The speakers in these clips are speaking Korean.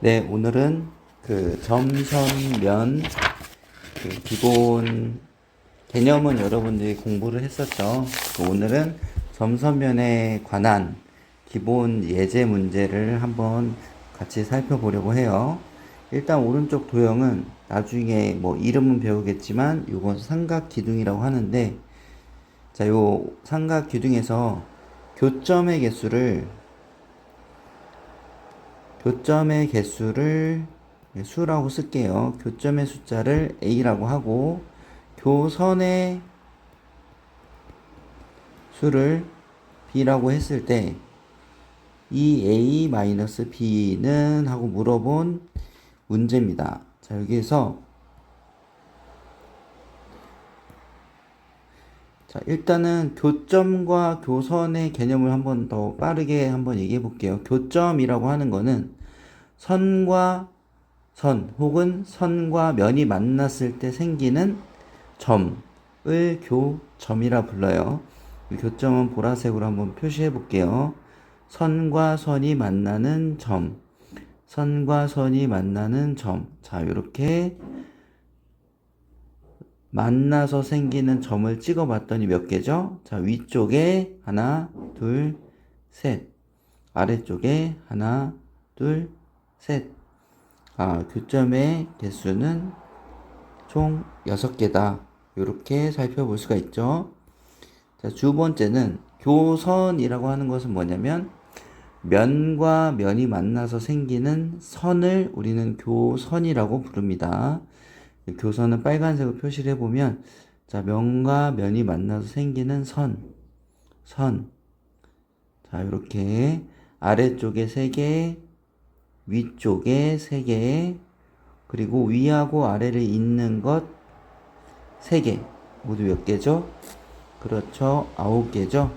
네, 오늘은 그 점선면 그 기본 개념은 여러분들이 공부를 했었죠. 그 오늘은 점선면에 관한 기본 예제 문제를 한번 같이 살펴보려고 해요. 일단 오른쪽 도형은 나중에 뭐 이름은 배우겠지만 이건 삼각 기둥이라고 하는데 자, 요 삼각 기둥에서 교점의 개수를 교점의 개수를 네, 수라고 쓸게요. 교점의 숫자를 a라고 하고 교선의 수를 b라고 했을 때 이 a b는 하고 물어본 문제입니다. 자, 여기에서 자, 일단은 교점과 교선의 개념을 한번 더 빠르게 한번 얘기해 볼게요. 교점이라고 하는 거는 선과 선 혹은 선과 면이 만났을 때 생기는 점을 교점이라 불러요. 이 교점은 보라색으로 한번 표시해 볼게요. 선과 선이 만나는 점. 선과 선이 만나는 점. 자, 이렇게 만나서 생기는 점을 찍어 봤더니 몇 개죠? 자, 위쪽에 하나, 둘, 셋. 아래쪽에 하나, 둘, 셋. 아, 교점의 개수는 총 6개다. 이렇게 살펴볼 수가 있죠. 자, 두 번째는 교선이라고 하는 것은 뭐냐면 면과 면이 만나서 생기는 선을 우리는 교선이라고 부릅니다. 교선은 빨간색으로 표시를 해보면 자 면과 면이 만나서 생기는 선, 선. 자 이렇게 아래쪽에 세 개, 위쪽에 세 개, 그리고 위하고 아래를 잇는 것세 개. 모두 몇 개죠? 그렇죠. 아홉 개죠.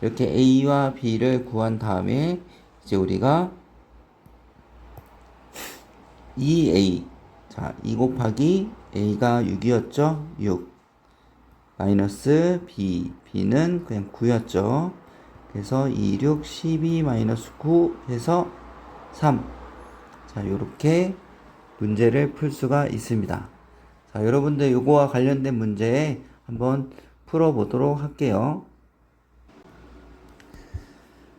이렇게 A와 B를 구한 다음에 이제 우리가 2A 자, 2 곱하기 A가 6이었죠? 6 마이너스 B B는 그냥 9였죠? 그래서 2, 6, 12 마이너스 9 해서 3 자, 요렇게 문제를 풀 수가 있습니다. 자, 여러분들 요거와 관련된 문제 한번 풀어보도록 할게요.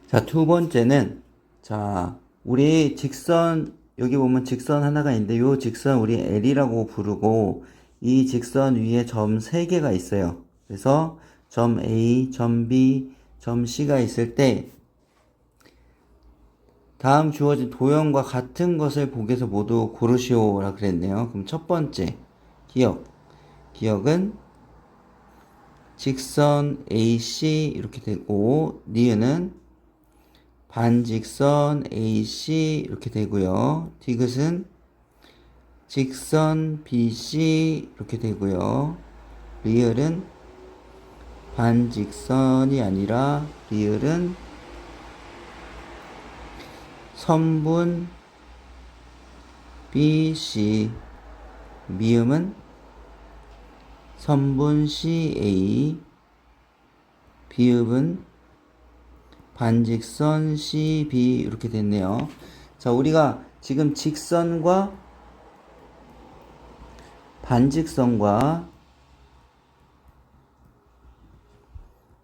자, 두 번째는, 자, 우리 직선, 여기 보면 직선 하나가 있는데, 요 직선 우리 L이라고 부르고, 이 직선 위에 점 3개가 있어요. 그래서 점 A, 점 B, 점 C가 있을 때, 다음 주어진 도형과 같은 것을 보기에서 모두 고르시오라 그랬네요. 그럼 첫 번째, 기억. 기억은 직선 AC 이렇게 되고, 니은은 반직선 AC 이렇게 되고요. 디귿은 직선 BC 이렇게 되고요. 리을은 반직선이 아니라 리을은 선분 BC 미음은 선분 CA 비읍은 반직선 CB 이렇게 됐네요. 자, 우리가 지금 직선과 반직선과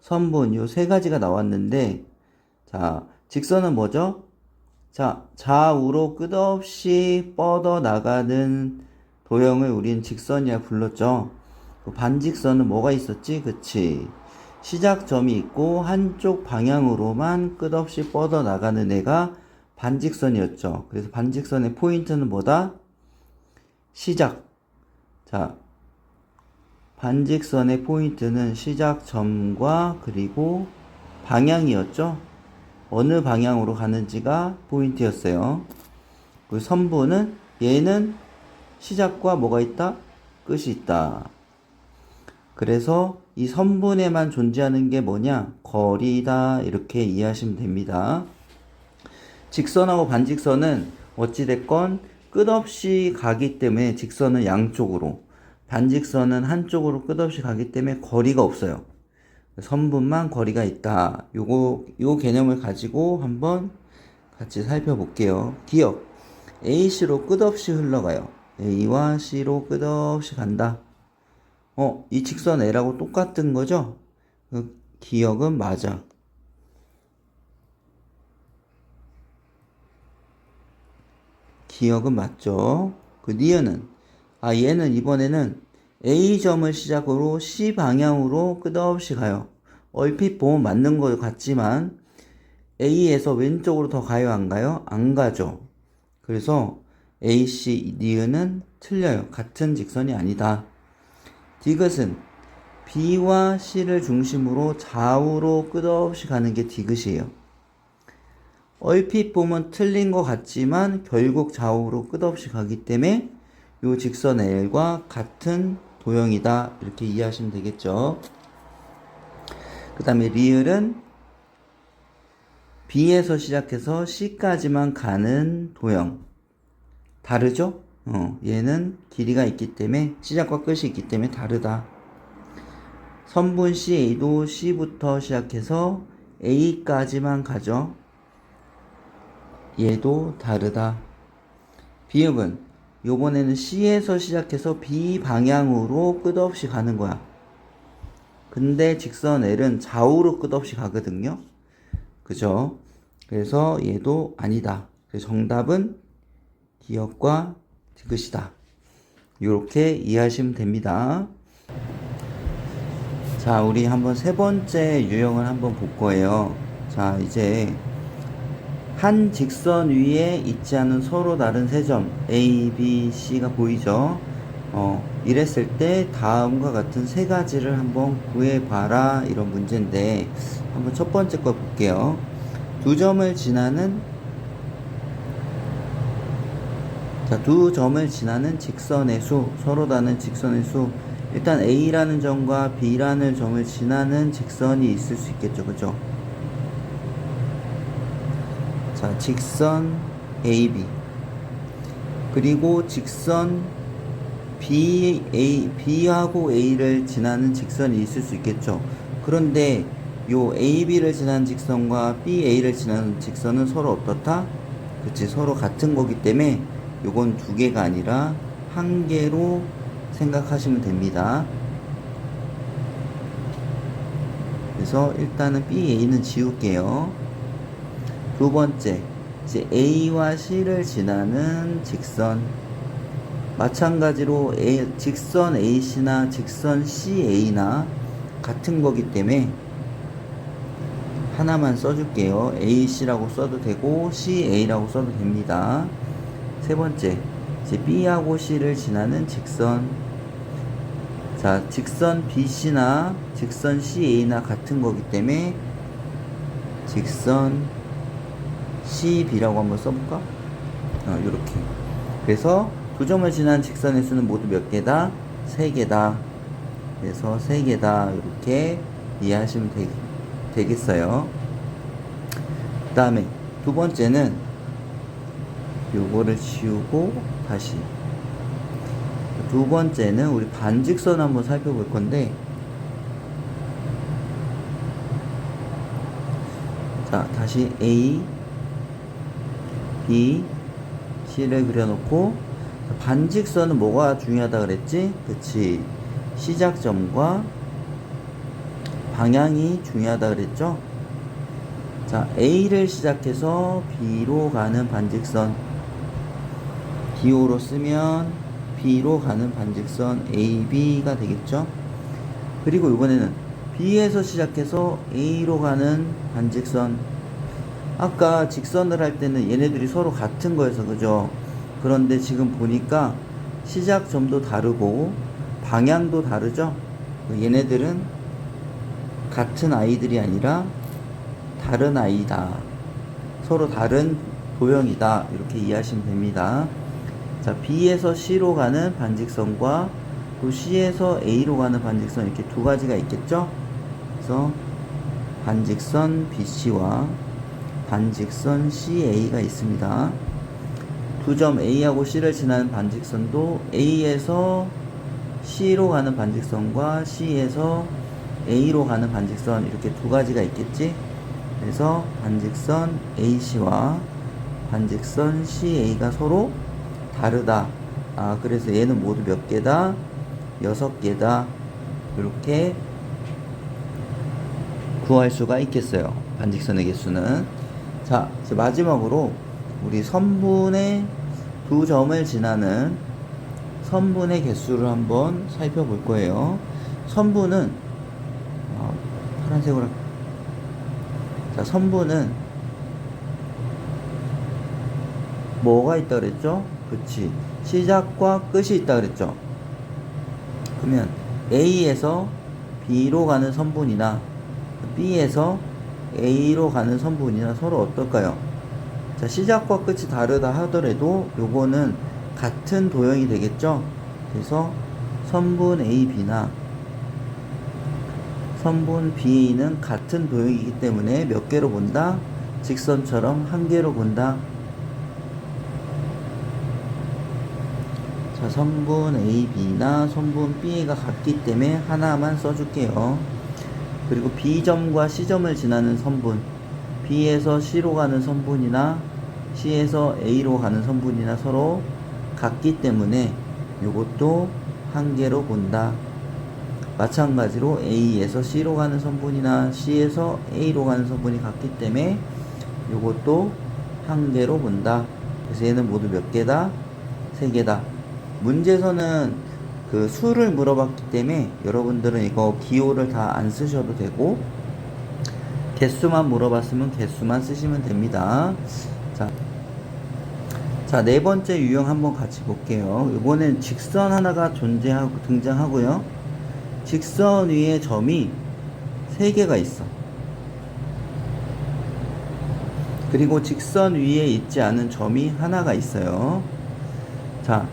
선분 요 세 가지가 나왔는데 자, 직선은 뭐죠? 자, 좌우로 끝없이 뻗어 나가는 도형을 우린 직선이라 불렀죠. 그 반직선은 뭐가 있었지? 그치. 시작점이 있고 한쪽 방향으로만 끝없이 뻗어 나가는 애가 반직선이었죠. 그래서 반직선의 포인트는 뭐다? 시작. 자, 반직선의 포인트는 시작점과 그리고 방향이었죠. 어느 방향으로 가는지가 포인트였어요. 그 선부는 얘는 시작과 뭐가 있다? 끝이 있다. 그래서 이 선분에만 존재하는 게 뭐냐? 거리다. 이렇게 이해하시면 됩니다. 직선하고 반직선은 어찌됐건 끝없이 가기 때문에 직선은 양쪽으로, 반직선은 한쪽으로 끝없이 가기 때문에 거리가 없어요. 선분만 거리가 있다. 요거, 요 개념을 가지고 한번 같이 살펴볼게요. 기억. AC로 끝없이 흘러가요. A와 C로 끝없이 간다. 어, 이 직선 L하고 똑같은 거죠? 그 기억은 맞아. 기억은 맞죠? 그 니은은 아 얘는 이번에는 A점을 시작으로 C 방향으로 끝없이 가요. 얼핏 보면 맞는 것 같지만 A에서 왼쪽으로 더 가요 안 가요? 안 가죠. 그래서 AC 니은은 틀려요. 같은 직선이 아니다. 디귿은 B와 C를 중심으로 좌우로 끝없이 가는 게 디귿이에요. 얼핏 보면 틀린 것 같지만 결국 좌우로 끝없이 가기 때문에 이 직선 L과 같은 도형이다 이렇게 이해하시면 되겠죠. 그 다음에 리을은 B에서 시작해서 C까지만 가는 도형 다르죠? 어, 얘는 길이가 있기 때문에 시작과 끝이 있기 때문에 다르다. 선분 CA도 C부터 시작해서 A까지만 가죠. 얘도 다르다. 비읍은 요번에는 C에서 시작해서 B 방향으로 끝없이 가는 거야. 근데 직선 L은 좌우로 끝없이 가거든요. 그죠? 그래서 얘도 아니다. 정답은 기억과 디귿이다. 이렇게 이해하시면 됩니다. 자, 우리 한번 세 번째 유형을 한번 볼 거예요. 자, 이제 한 직선 위에 있지 않은 서로 다른 세 점 A, B, C가 보이죠? 어, 이랬을 때 다음과 같은 세 가지를 한번 구해봐라 이런 문제인데 한번 첫 번째 거 볼게요. 두 점을 지나는 자, 두 점을 지나는 직선의 수, 서로 다른 직선의 수. 일단 A라는 점과 B라는 점을 지나는 직선이 있을 수 있겠죠. 그죠? 자, 직선 AB. 그리고 직선 B, A, B하고 A를 지나는 직선이 있을 수 있겠죠. 그런데 요 AB를 지나는 직선과 BA를 지나는 직선은 서로 어떻다? 그치, 서로 같은 거기 때문에 요건 두 개가 아니라 한 개로 생각하시면 됩니다. 그래서 일단은 BA는 지울게요. 두 번째, 이제 A와 C를 지나는 직선. 마찬가지로 A, 직선 AC나 직선 CA나 같은 거기 때문에 하나만 써줄게요. AC라고 써도 되고 CA라고 써도 됩니다. 세 번째, 이제 B하고 C를 지나는 직선. 자, 직선 BC나 직선 CA나 같은 거기 때문에 직선 CB라고 한번 써볼까? 어, 이렇게. 그래서 두 점을 지난 직선의 수는 모두 몇 개다? 세 개다. 그래서 세 개다. 이렇게 이해하시면 되, 되겠어요. 그 다음에 두 번째는 요거를 지우고 다시 두 번째는 우리 반직선 한번 살펴볼 건데 자 다시 A B C를 그려놓고 반직선은 뭐가 중요하다 그랬지? 그치 시작점과 방향이 중요하다 그랬죠? 자 A를 시작해서 B로 가는 반직선 기호로 쓰면 B로 가는 반직선 AB가 되겠죠. 그리고 이번에는 B에서 시작해서 A로 가는 반직선. 아까 직선을 할 때는 얘네들이 서로 같은 거여서 그죠. 그런데 지금 보니까 시작점도 다르고 방향도 다르죠. 얘네들은 같은 아이들이 아니라 다른 아이다. 서로 다른 도형이다. 이렇게 이해하시면 됩니다. 자, B에서 C로 가는 반직선과 또 C에서 A로 가는 반직선 이렇게 두 가지가 있겠죠? 그래서 반직선 BC와 반직선 CA가 있습니다. 두점 A하고 C를 지나는 반직선도 A에서 C로 가는 반직선과 C에서 A로 가는 반직선 이렇게 두 가지가 있겠지? 그래서 반직선 AC와 반직선 CA가 서로 다르다. 아, 그래서 얘는 모두 몇 개다? 여섯 개다. 이렇게 구할 수가 있겠어요. 반직선의 개수는. 자, 이제 마지막으로 우리 선분의 두 점을 지나는 선분의 개수를 한번 살펴볼 거예요. 선분은 아, 파란색으로 할- 자, 선분은 뭐가 있다 그랬죠? 그치. 시작과 끝이 있다 그랬죠? 그러면 A에서 B로 가는 선분이나 B에서 A로 가는 선분이나 서로 어떨까요? 자, 시작과 끝이 다르다 하더라도 요거는 같은 도형이 되겠죠? 그래서 선분 AB나 선분 BA는 같은 도형이기 때문에 몇 개로 본다? 직선처럼 한 개로 본다. 자, 선분 AB나 선분 BA가 같기 때문에 하나만 써줄게요. 그리고 B점과 C점을 지나는 선분, B에서 C로 가는 선분이나 C에서 A로 가는 선분이나 서로 같기 때문에 이것도 한 개로 본다. 마찬가지로 A에서 C로 가는 선분이나 C에서 A로 가는 선분이 같기 때문에 이것도 한 개로 본다. 그래서 얘는 모두 몇 개다? 세 개다. 문제에서는 그 수를 물어봤기 때문에 여러분들은 이거 기호를 다 안 쓰셔도 되고 개수만 물어봤으면 개수만 쓰시면 됩니다. 자, 자, 네 번째 유형 한번 같이 볼게요. 이번엔 직선 하나가 존재하고 등장하고요. 직선 위에 점이 세 개가 있어. 그리고 직선 위에 있지 않은 점이 하나가 있어요. 자,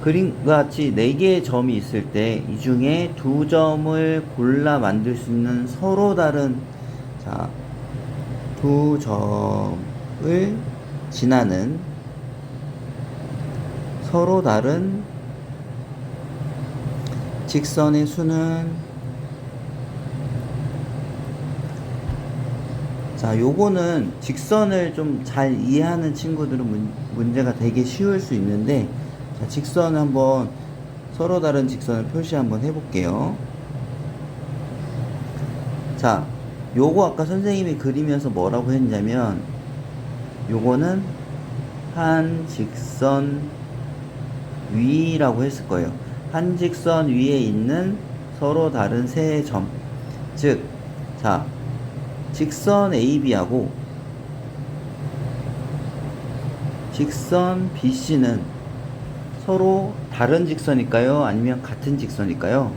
그림과 같이 네 개의 점이 있을 때 이 중에 두 점을 골라 만들 수 있는 서로 다른 자, 두 점을 지나는 서로 다른 직선의 수는 자, 요거는 직선을 좀 잘 이해하는 친구들은 문, 문제가 되게 쉬울 수 있는데 자, 직선 한번 서로 다른 직선을 표시 한번 해볼게요. 자, 요거 아까 선생님이 그리면서 뭐라고 했냐면 요거는 한 직선 위라고 했을 거예요. 한 직선 위에 있는 서로 다른 세 점. 즉, 자, 직선 AB하고 직선 BC는 서로 다른 직선일까요? 아니면 같은 직선일까요?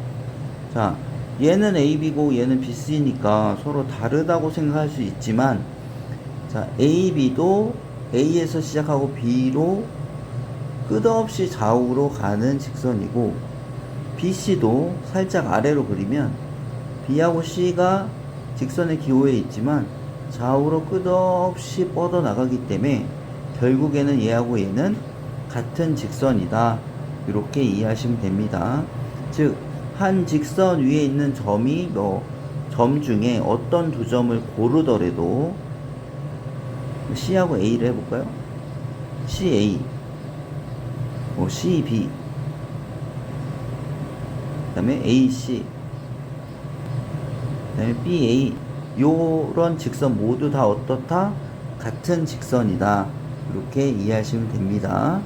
자, 얘는 AB고 얘는 BC니까 서로 다르다고 생각할 수 있지만, 자, AB도 A에서 시작하고 B로 끝없이 좌우로 가는 직선이고, BC도 살짝 아래로 그리면 B하고 C가 직선의 기호에 있지만 좌우로 끝없이 뻗어 나가기 때문에 결국에는 얘하고 얘는 같은 직선이다. 이렇게 이해하시면 됩니다. 즉, 한 직선 위에 있는 점이 뭐, 점 중에 어떤 두 점을 고르더라도 C하고 A를 해볼까요? CA, 뭐 CB, 그 다음에 AC, 그 다음에 BA, 요런 직선 모두 다 어떻다? 같은 직선이다. 이렇게 이해하시면 됩니다.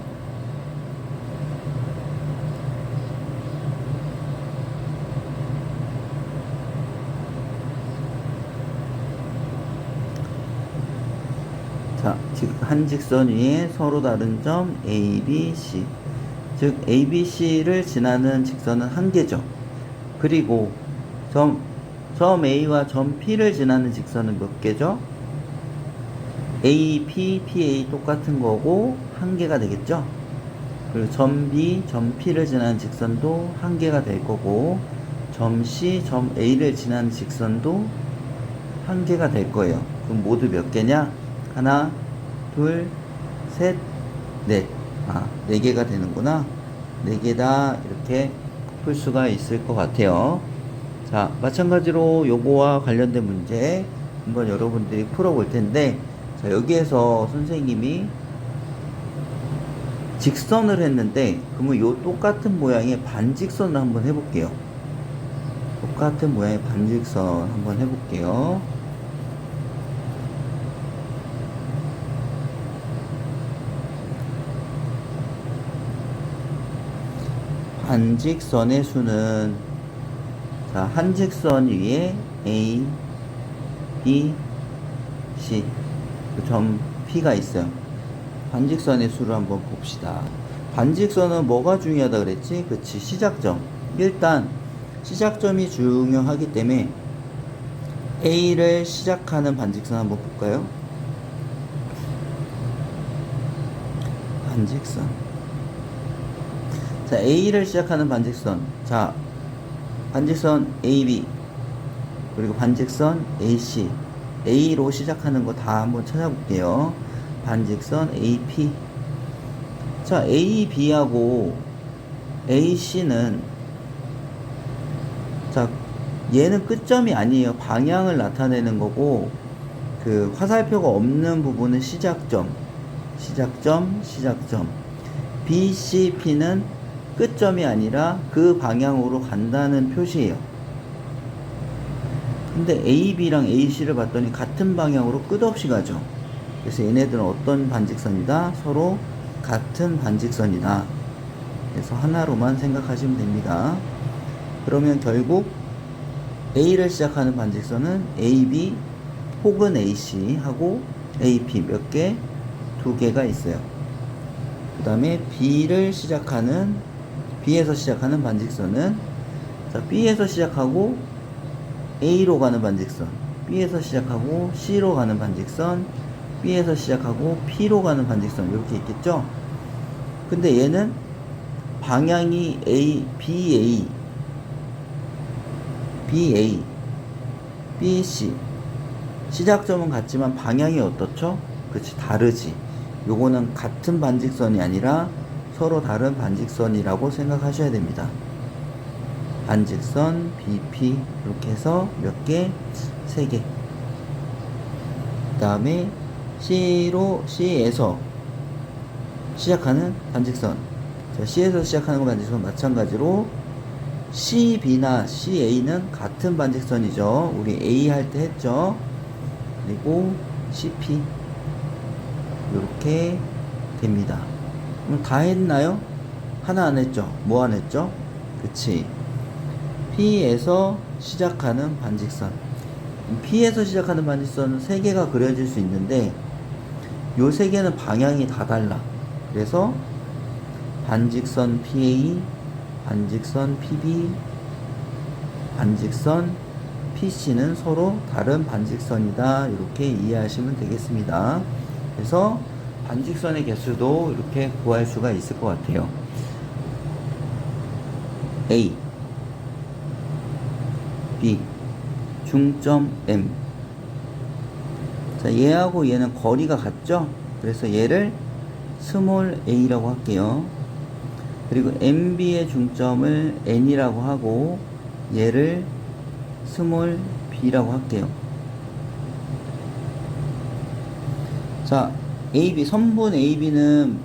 자, 즉, 한 직선 위에 서로 다른 점 A, B, C. 즉, A, B, C를 지나는 직선은 한 개죠. 그리고 점, 점 A와 점 P를 지나는 직선은 몇 개죠? A, P, PA 똑같은 거고 한 개가 되겠죠? 그리고 점 B, 점 P를 지나는 직선도 한 개가 될 거고 점 C, 점 A를 지나는 직선도 한 개가 될 거예요. 그럼 모두 몇 개냐? 하나, 둘, 셋, 넷. 아, 네 개가 되는구나. 네 개다. 이렇게 풀 수가 있을 것 같아요. 자, 마찬가지로 요거와 관련된 문제 한번 여러분들이 풀어볼 텐데, 자, 여기에서 선생님이 직선을 했는데, 그러면 요 똑같은 모양의 반직선을 한번 해볼게요. 똑같은 모양의 반직선 한번 해볼게요. 반직선의 수는 자, 한 직선 위에 A, B, C 그점 P가 있어요. 반직선의 수를 한번 봅시다. 반직선은 뭐가 중요하다 그랬지? 그치 시작점. 일단 시작점이 중요하기 때문에 A를 시작하는 반직선 한번 볼까요? 반직선. 자, A를 시작하는 반직선. 자, 반직선 AB 그리고 반직선 AC A로 시작하는 거 다 한번 찾아볼게요. 반직선 AP 자, AB하고 AC는 자, 얘는 끝점이 아니에요. 방향을 나타내는 거고 그 화살표가 없는 부분은 시작점, 시작점, 시작점. BCP는 끝점이 아니라 그 방향으로 간다는 표시예요. 근데 AB랑 AC를 봤더니 같은 방향으로 끝없이 가죠. 그래서 얘네들은 어떤 반직선이다? 서로 같은 반직선이다. 그래서 하나로만 생각하시면 됩니다. 그러면 결국 A를 시작하는 반직선은 AB 혹은 AC 하고 AP 몇 개? 두 개가 있어요. 그 다음에 B를 시작하는 B에서 시작하는 반직선은 자, B에서 시작하고 A로 가는 반직선 B에서 시작하고 C로 가는 반직선 B에서 시작하고 P로 가는 반직선 이렇게 있겠죠? 근데 얘는 방향이 A, BA BA BC 시작점은 같지만 방향이 어떻죠? 그치 다르지. 요거는 같은 반직선이 아니라 서로 다른 반직선이라고 생각하셔야 됩니다. 반직선, BP 이렇게 해서 몇 개? 세 개. 그 다음에 C로 C에서 시작하는 반직선. 자, C에서 시작하는 반직선 마찬가지로 CB나 CA는 같은 반직선이죠. 우리 A 할 때 했죠. 그리고 CP 이렇게 됩니다. 다 했나요? 하나 안 했죠? 뭐 안 했죠? 그치. P에서 시작하는 반직선. P에서 시작하는 반직선은 세 개가 그려질 수 있는데, 요 세 개는 방향이 다 달라. 그래서 반직선 PA, 반직선 PB, 반직선 PC는 서로 다른 반직선이다. 이렇게 이해하시면 되겠습니다. 그래서 반직선의 개수도 이렇게 구할 수가 있을 것 같아요. A, B, 중점 M. 자, 얘하고 얘는 거리가 같죠? 그래서 얘를 스몰 a라고 할게요. 그리고 MB의 중점을 N이라고 하고 얘를 스몰 b라고 할게요. 자, AB, 선분 AB는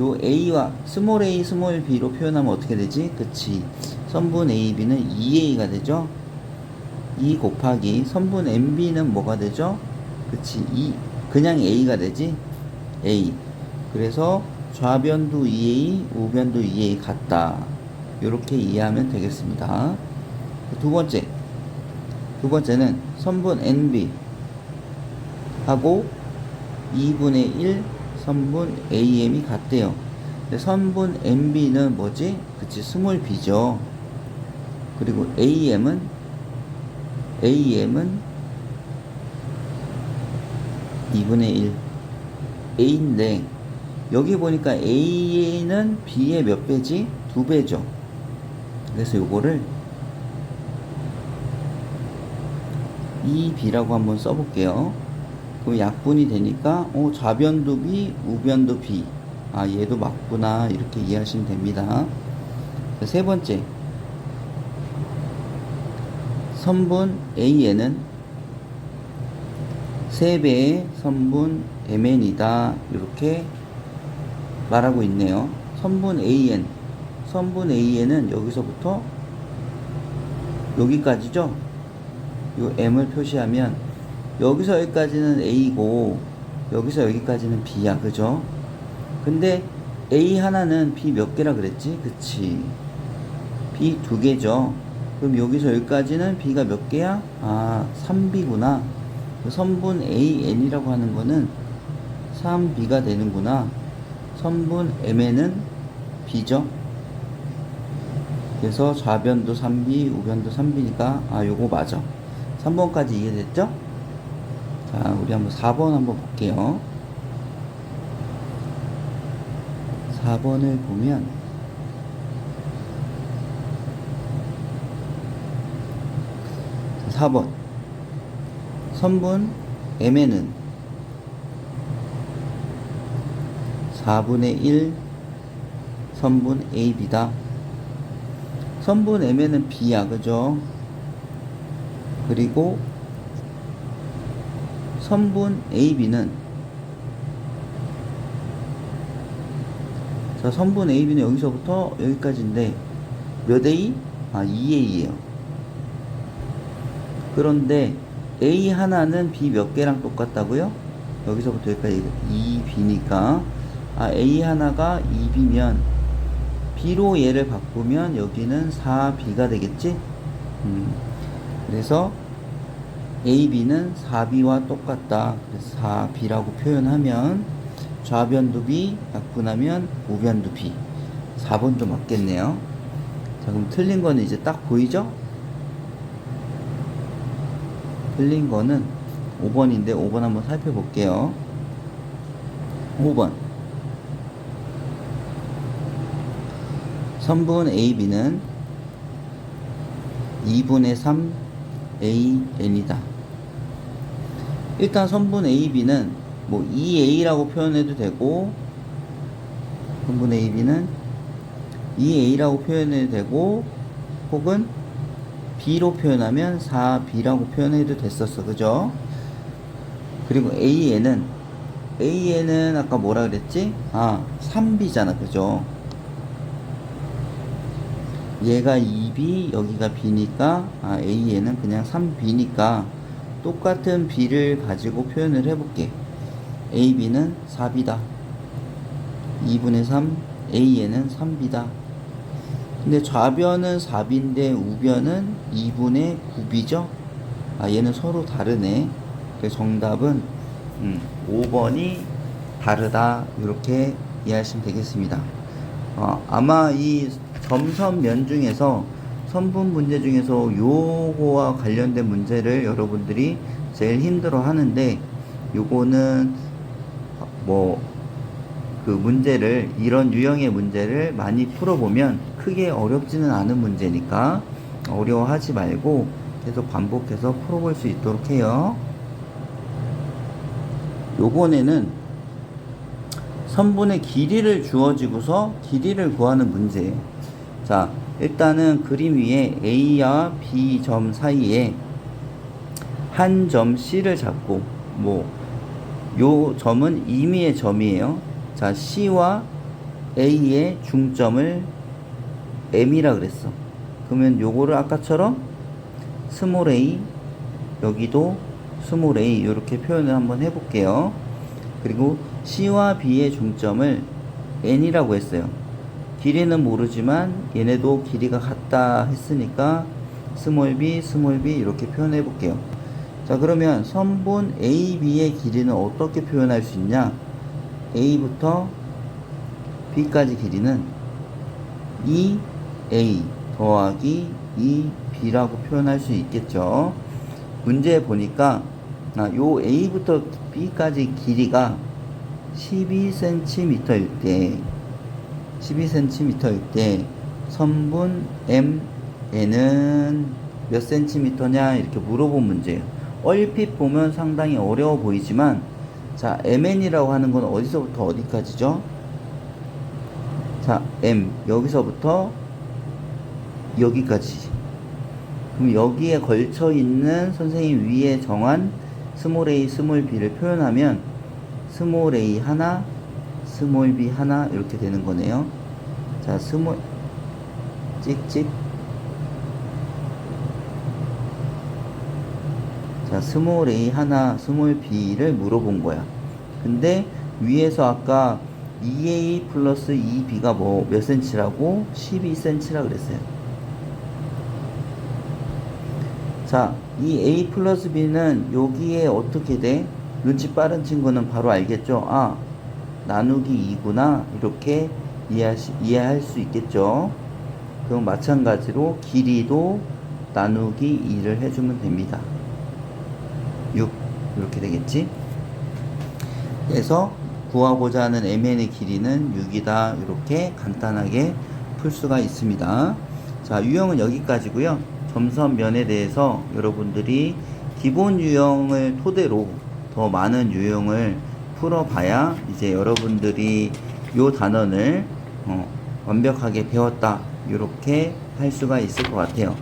요 A와 스몰 a, 스몰 b로 표현하면 어떻게 되지? 그치. 선분 AB는 2A가 되죠? 2 곱하기 선분 MB는 뭐가 되죠? 그치. 2, 그냥 A가 되지? A. 그래서 좌변도 2A, 우변도 2A 같다. 이렇게 이해하면 되겠습니다. 두 번째. 두 번째는 선분 NB 하고 2분의 1 선분 AM이 같대요. 근데 선분 MB는 뭐지? 그치, 스몰 b죠. 그리고 AM은 AM은 2분의 1 A인데 여기 보니까 A는 B의 몇 배지? 두 배죠. 그래서 요거를 2B라고 한번 써볼게요. 그럼 약분이 되니까 어, 좌변도 B, 우변도 B. 아 얘도 맞구나 이렇게 이해하시면 됩니다. 자, 세 번째 선분 A에는 3배의 선분 mn이다. 이렇게 말하고 있네요. 선분 an. 선분 an은 여기서부터 여기까지죠? 요 m을 표시하면 여기서 여기까지는 a고 여기서 여기까지는 b야. 그죠? 근데 a 하나는 b 몇 개라 그랬지? 그치. b 두 개죠. 그럼 여기서 여기까지는 b가 몇 개야? 아, 3b구나. 선분 an이라고 하는 거는 3b가 되는구나. 선분 mn은 b죠. 그래서 좌변도 3b, 우변도 3b니까 아 요거 맞아. 3번까지 이해됐죠? 자, 우리 한번 4번 한번 볼게요. 4번을 보면 4번 선분 mn은 4분의 1 선분 ab다. 선분 mn은 b야, 그죠? 그리고 선분 ab는 자, 선분 ab는 여기서부터 여기까지인데 몇 a? 아, 2a예요. 그런데 A 하나는 B 몇 개랑 똑같다고요? 여기서부터 여기까지 2B니까 아 A 하나가 2B면 B로 얘를 바꾸면 여기는 4B가 되겠지? 음, 그래서 AB는 4B와 똑같다. 그래서 4B라고 표현하면 좌변도 B, 약분하면 우변도 B. 4번도 맞겠네요. 자, 그럼 틀린 거는 이제 딱 보이죠? 틀린 거는 5번인데 5번 한번 살펴볼게요. 5번. 선분 AB는 2분의 3 AN이다. 일단 선분 AB는 뭐 2A라고 표현해도 되고 선분 AB는 2A라고 표현해도 되고 혹은 B로 표현하면 4B라고 표현해도 됐었어. 그죠? 그리고 AN은 AN은 아까 뭐라 그랬지? 아, 3B잖아. 그죠? 얘가 2B, 여기가 B니까 아, AN은 그냥 3B니까 똑같은 B를 가지고 표현을 해볼게. AB는 4B다. 2분의 3, AN은 3B다. 근데 좌변은 4비인데 우변은 2분의 9비죠? 아, 얘는 서로 다르네. 그래서 정답은 음, 5번이 다르다. 이렇게 이해하시면 되겠습니다. 어, 아마 이 점선 면 중에서 선분 문제 중에서 요거와 관련된 문제를 여러분들이 제일 힘들어 하는데 요거는 뭐 그 문제를 이런 유형의 문제를 많이 풀어보면 크게 어렵지는 않은 문제니까 어려워하지 말고 계속 반복해서 풀어볼 수 있도록 해요. 요번에는 선분의 길이를 주어지고서 길이를 구하는 문제. 자, 일단은 그림 위에 A와 B 점 사이에 한 점 C를 잡고 뭐 요 점은 임의의 점이에요. 자, C와 A의 중점을 M이라 그랬어. 그러면 요거를 아까처럼 스몰 a, 여기도 스몰 a 이렇게 표현을 한번 해볼게요. 그리고 C와 B의 중점을 N이라고 했어요. 길이는 모르지만 얘네도 길이가 같다 했으니까 스몰 b, 스몰 b 이렇게 표현해 볼게요. 자 그러면 선분 AB의 길이는 어떻게 표현할 수 있냐? A부터 B까지 길이는 2A 더하기 2B라고 표현할 수 있겠죠. 문제 보니까 아, 요 A부터 B까지 길이가 12cm일 때 12cm일 때 선분 MN은 몇 cm냐 이렇게 물어본 문제예요. 얼핏 보면 상당히 어려워 보이지만 자, MN이라고 하는 건 어디서부터 어디까지죠? 자, M 여기서부터 여기까지. 그럼 여기에 걸쳐 있는 선생님 위에 정한 스몰 a, 스몰 b를 표현하면 스몰 a 하나, 스몰 b 하나 이렇게 되는 거네요. 자, 스몰 찍찍 자, 스몰 a 하나, 스몰 b를 물어본 거야. 근데 위에서 아까 2a 플러스 2b가 뭐 몇 센치라고? 12cm라 그랬어요. 자, 이 a 플러스 b는 여기에 어떻게 돼? 눈치 빠른 친구는 바로 알겠죠? 아, 나누기 2구나. 이렇게 이해하시, 이해할 수 있겠죠? 그럼 마찬가지로 길이도 나누기 2를 해주면 됩니다. 6. 이렇게 되겠지? 그래서 구하고자 하는 mn의 길이는 6이다. 이렇게 간단하게 풀 수가 있습니다. 자, 유형은 여기까지고요. 점선 면에 대해서 여러분들이 기본 유형을 토대로 더 많은 유형을 풀어봐야 이제 여러분들이 요 단원을 어, 완벽하게 배웠다. 이렇게 할 수가 있을 것 같아요.